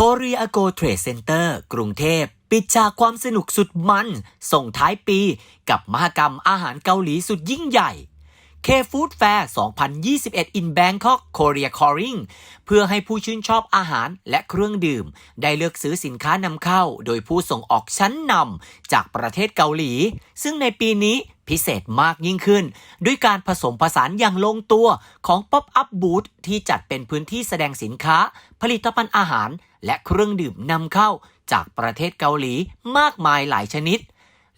คเรียโกเทรดเซ็นเตอร์กรุงเทพ ปิดฉากความสนุกสุดมัน ส่งท้ายปีกับมหกรรมอาหารเกาหลีสุดยิ่งใหญ่ K Food Fair 2021 in Bangkok Korea Calling เพื่อให้ผู้ชื่นชอบอาหารและเครื่องดื่ม ได้เลือกซื้อสินค้านำเข้า โดยผู้ส่งออกชั้นนำจากประเทศเกาหลี ซึ่งในปีนี้พิเศษมากยิ่งขึ้น ด้วยการผสมผสานอย่างลงตัวของ Pop-up Booth ที่จัดเป็นพื้นที่แสดงสินค้า ผลิตภัณฑ์อาหาร และเครื่องดื่มนำเข้าจากประเทศเกาหลีมากมายหลายชนิด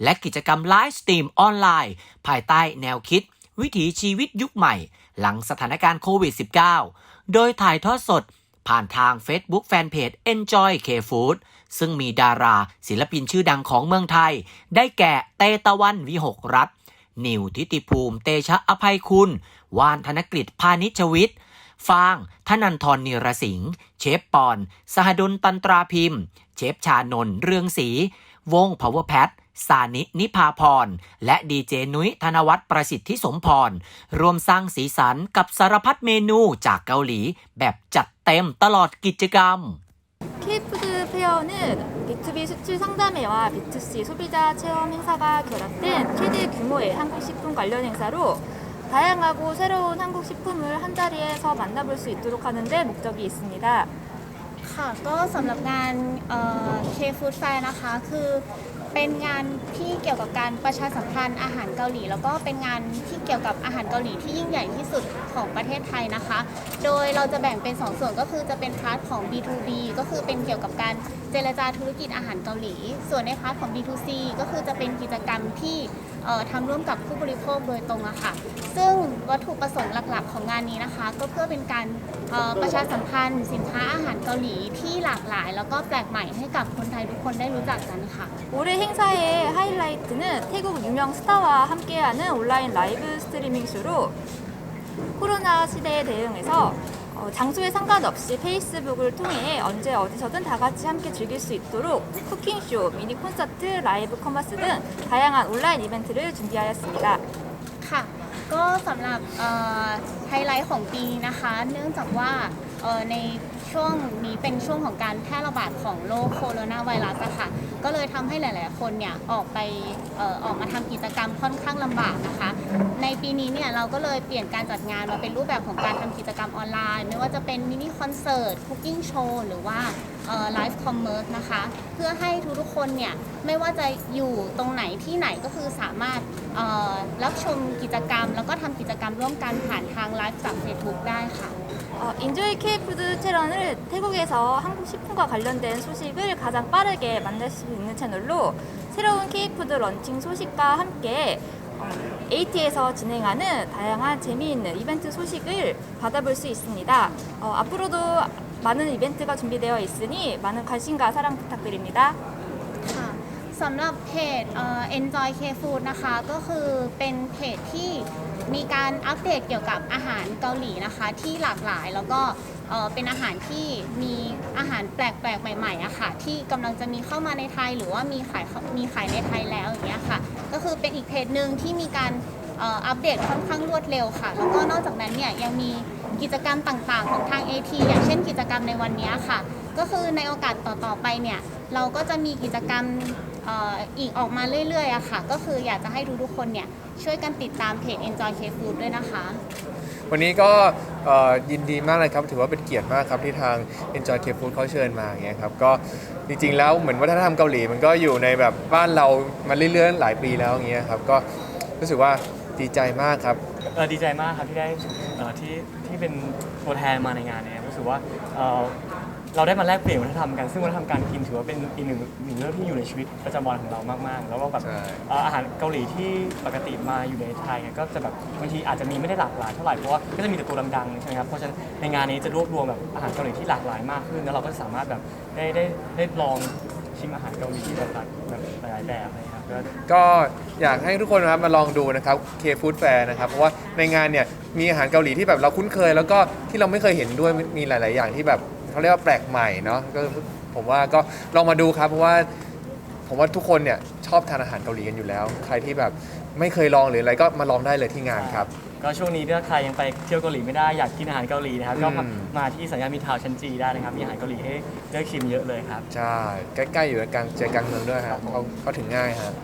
และกิจกรรมไลฟ์สตรีมออนไลน์ ภายใต้แนวคิด วิถีชีวิตยุคใหม่ หลังสถานการณ์โควิด -19 โดยถ่ายทอดสดผ่านทาง Facebook Fanpage Enjoy K Food ซึ่งมีดาราศิลปินชื่อดังของเมืองไทย ได้แก่เตตะวันวิหกรัฐ นิวทิติภูมิ เตชะอภัยคุณ วานธนกฤษพานิชวิทย์ ฟาง ธนันทรนิรสิงห์ เชฟปอน สหดลตันตราพิมพ์ เชฟชานนท์เรืองศรี วง Power p a t สานินิพาพร และดีเจนุ้ยธนวัฒน์ประสิทธิสมพร รวมสร้างสีสันกับสารพัดเมนูจากเกาหลี แบบจัดเต็มตลอดกิจกรรม K푸드 페어는 B2B 수출 상담회와 B2C 소비자 체험 행사가 결합된 최대 규모의 한국 식품 관련 행사로 다양하고 새로운 한국 식품을 한 자리에서 만나볼 수 있도록 하는 데 목적이 있습니다. ค่ะก็สำหรับงานเคฟู้ดแฟร์นะคะ คือเป็นงานที่เกี่ยวกับการประชาสัมพันธ์อาหารเกาหลี แล้วก็เป็นงานที่เกี่ยวกับอาหารเกาหลีที่ยิ่งใหญ่ที่สุดของประเทศไทยนะคะ โดยเราจะแบ่งเป็น 2 ส่วนก็คือจะเป็นพาร์ทของ B2B ก็คือเป็นเกี่ยวกับการ เจรจาธุรกิจอาหารเกาหลี ส่วนในพาร์ทของ B2C ก็คือจะเป็นกิจกรรมที่เอ่อทำร่วมกับผู้บริโภคโดยตรงอะค่ะ ซึ่งวัตถุประสงค์หลักๆ ของงานนี้นะคะ ก็เพื่อเป็นการเอ่อประชาสัมพันธ์สินค้าอาหารเกาหลีที่หลากหลาย แล้วก็แปลกใหม่ให้กับคนไทยทุกคนได้รู้จักกันค่ะ 올해 행사의 하이라이트는 태국 유명 스타와 함께하는 온라인 라이브 스트리밍 쇼로 코로나 시대에 대응해서 어, 장소에 상관없이 페이스북을 통해 언제 어디서든 다 같이 함께 즐길 수 있도록 쿠킹쇼, 미니 콘서트, 라이브 커머스 등 다양한 온라인 이벤트를 준비하였습니다. ค่ะ ก็สำหรับเอ่อไฮไลท์ของปีนี้นะคะ เนื่องจากว่าเอ่อใน ช่วงนี้เป็นช่วงของการแพร่ระบาดของโรคโคโรนาไวรัสอะค่ะ ก็เลยทำให้หลาย ๆ คนเนี่ยออกไปเอ่อออกมาทำกิจกรรมค่อนข้างลำบากนะคะ ในปีนี้เนี่ยเราก็เลยเปลี่ยนการจัดงานมาเป็นรูปแบบของการทำกิจกรรมออนไลน์ ไม่ว่าจะเป็นมินิคอนเสิร์ตคุกกิ้งโชว์หรือว่าไลฟ์คอมเมอร์สนะคะ เพื่อให้ทุกๆคนเนี่ยไม่ว่าจะอยู่ตรงไหนที่ไหนก็คือสามารถเอ่อรับชมกิจกรรม แล้วก็ทำกิจกรรมร่วมกันผ่านทางไลฟ์จาก Facebook ได้ค่ะ 어, 인조이 K푸드 채널은 태국에서 한국 식품과 관련된 소식을 가장 빠르게 만날 수 있는 채널로 새로운 K푸드 런칭 소식과 함께 어, AT에서 진행하는 다양한 재미있는 이벤트 소식을 받아볼 수 있습니다. 어, 앞으로도 많은 이벤트가 준비되어 있으니 많은 관심과 사랑 부탁드립니다. สำหรับเพจเอ่อ Enjoy K Food นะคะ ก็คือเป็นเพจที่มีการอัปเดตเกี่ยวกับอาหารเกาหลีนะคะ ที่หลากหลายแล้วก็เอ่อเป็นอาหารที่มีอาหารแปลกๆ ใหม่ๆอะค่ะ ที่กำลังจะมีเข้ามาในไทย หรือว่ามีขายมีขายในไทยแล้วอย่างเงี้ยค่ะ ก็คือเป็นอีกเพจหนึ่งที่มีการเอ่ออัปเดตค่อนข้างรวดเร็วค่ะ แล้วก็นอกจากนั้นเนี่ยยังมีกิจกรรมต่างๆ ของทาง AT อย่าง รรมในวันนี้ค่ะ ก็คือในโอกาสต่อๆไปเนี่ยเราก็จะมีกิจกรรมเอ่ออีกออกมาเรื่อยๆอะค่ะ ก็คืออยากจะให้ทุกๆคนเนี่ยช่วยกันติดตามเพจ Enjoy K Food ด้วยนะคะ วันนี้ก็เอ่อยินดีมากเลยครับ ถือว่าเป็นเกียรติมากครับที่ทาง Enjoy K Food เขาเชิญมาอย่างเงี้ยครับก็จริงๆแล้วเหมือนวัฒนธรรมเกาหลีมันก็อยู่ในแบบบ้านเรามาเรื่อยๆหลายปีแล้วอย่างเงี้ยครับก็รู้สึกว่าดีใจมากครับเอ่อดีใจมากครับที่ได้เอ่อที่ที่เป็นตัวแทนมาในงานเนี้รู้ สึกว่าเอ่อเราได้มาแลกเปลี่ยนวัฒนธรรมกันซึ่งวัฒนธรรมการกินถือว่าเป็นอีกหนึ่งหนึ่งเรื่องที่อยู่ในชีวิตประจำวันของเรามากๆ แล้วก็แบบใช่ เอ่ออาหารเกาหลีที่ปกติมาอยู่ในไทยเนี่ยก็จะแบบบางทีอาจจะมีไม่ได้หลากหลายเท่าไหร่เพราะว่าก็จะมีแต่ตัวดังๆใช่ไหมครับเพราะฉะนั้นในงานนี้จะรวบรวมแบบอาหารเกาหลีที่หลากหลายมากขึ้น แล้วเราก็สามารถแบบได้ได้ได้ลองชิมอาหารเกาหลีที่แบบหลายแบบหลายๆแบบอะไรอย่างเงี้ยครับ ก็อยากให้ทุกคนนะครับมาลองดูนะครับ K Food Fair นะครับเพราะว่าในงานเนี่ยมีอาหารเกาหลีที่แบบเราคุ้นเคย แล้วก็ที่เราไม่เคยเห็นด้วยมีหลาย ๆ อย่างที่แบบเขาเรียกว่าแปลกใหม่เนาะก็ผมว่าก็ลองมาดูครับเพราะว่า ผมว่าทุกคนเนี่ยชอบทานอาหารเกาหลีกันอยู่แล้ว ใครที่แบบไม่เคยลองหรืออะไรก็มาลองได้เลยที่งานครับ ก็ช่วงนี้ถ้าใครยังไปเที่ยวเกาหลีไม่ได้อยากกินอาหารเกาหลีนะครับก็มาอืม มาที่สัญญามิตรทาวน์ชั้นจีได้นะครับมีอาหารเกาหลีให้เลือกชิมเยอะเลยครับ ใช่ ใกล้ๆอยู่กลางใจกลางเมืองด้วยฮะเขาเขาถึงง่ายฮะ